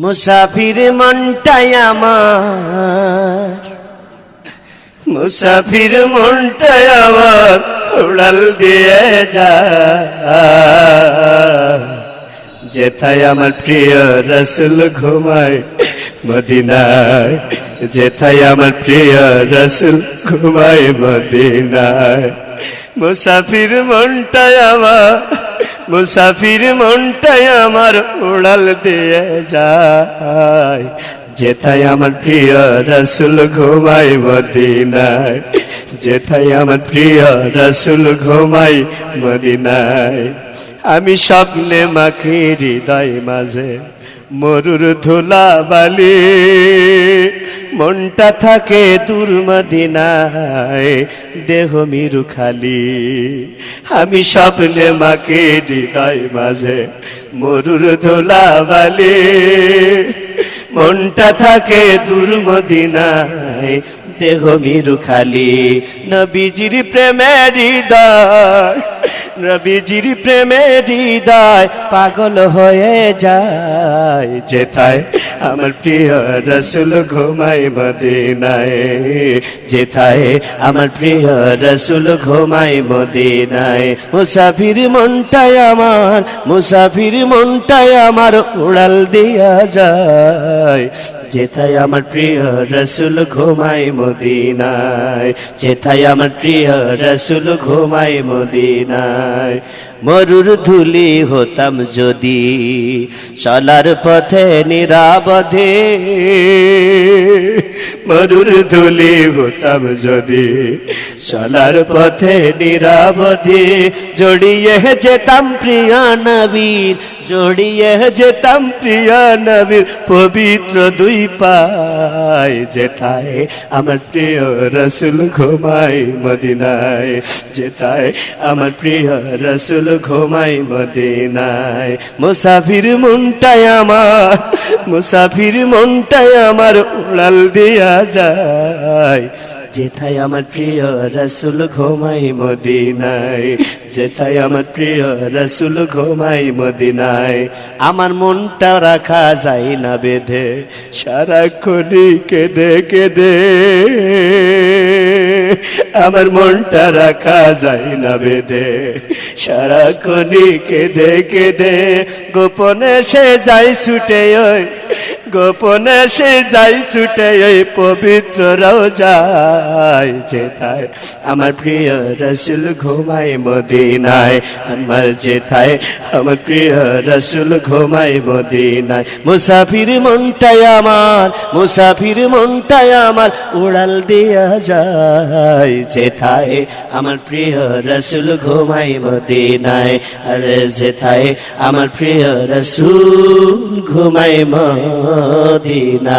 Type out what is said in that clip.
মুসাফির মনটাই আমার। মুসাফির মনটাই আমার উড়াল দিয়ে যা যেথায় আমার প্রিয় রসুল ঘুমায় মদিনায়, যেথায় আমার প্রিয় রসুল ঘুমায় মদিনায়। মুসাফির মনটাই আমার মুসাফির মনটাই আমার উড়াল দিয়ে যায়। যেথায় আমার প্রিয় রসুল ঘুমায় মদিনায়, যেথায় আমার প্রিয় রসুল ঘুমায় মদিনায়। আমি স্বপ্নে মাখি হৃদয় মাঝে মরুর ধুলা বালি মনটা থাকে দূর মদিনায়, দেহ মিরু খালি। আমি স্বপ্নে মাকে হৃদয় মাঝে মরুর ধোলা বালি মনটা থাকে দূর মদিনায় দেহ মিরু খালি। নবীজির প্রেমের হৃদয়, নবীজির প্রেমের হৃদয় পাগল হয়ে যায় যেথায়। আমার প্রিয় রসুল ঘুমায় মদিনায়, যেথায় আমার প্রিয় রসুল ঘুমায় মদিনায়। মুসাফির মনটাই আমার, মুসাফির মনটাই আমার উড়াল দিয়া যায়। যেথায় আমার প্রিয় রসুল ঘুমাই মদিনায় যেথায় আমার প্রিয় রসুল ঘুমাই মদিনায়। মরুর ধুলি হতাম যদি, চলার পথে নিরাবধে মরুর ধুলি হতাম যদি, চলার পথে নিরাবধে জড়িয়ে যেতাম প্রিয় নবীর, জড়িয়ে যেতাম প্রিয় নবীর, পবিত্র দুই পায় যেথায় আমার প্রিয় রসুল ঘুমাই মদিনায়, যেথায় আমার প্রিয় রসুল ঘুমাই মদিনায়। মুসাফির মনটাই আমার, মুসাফির মনটাই আমার উড়াল দিয়া যায়। যেথায় আমার প্রিয় রসুল ঘুমাই মদিনায়, যেথায় আমার প্রিয় রসুল ঘুমাই মদিনায়। আমার মনটা রাখা যায় না বেঁধে, সারাক্ষণই কেঁদে কেঁদে। আমার মনটা রাখা যায় না বেঁধে। সারাক্ষণই কেঁদে কেঁদে। গোপনে সে যাই ছুটে ওই, গোপনে সে যাই ছুটে ওই পবিত্র রোজায় যেথায় আমার প্রিয় রসুল ঘুমায় মদিনায়, আমার যেথায় আমার প্রিয় রসুল ঘুমায় মদিনায়। মুসাফির মনটাই আমার, মুসাফির মনটাই আমার উড়াল দিয়া যায়। যেথায় আমার প্রিয় রসুল ঘুমাইব মদিনায়। আরে যেথায় আমার প্রিয় রসুল ঘুমাইব মদিনায়।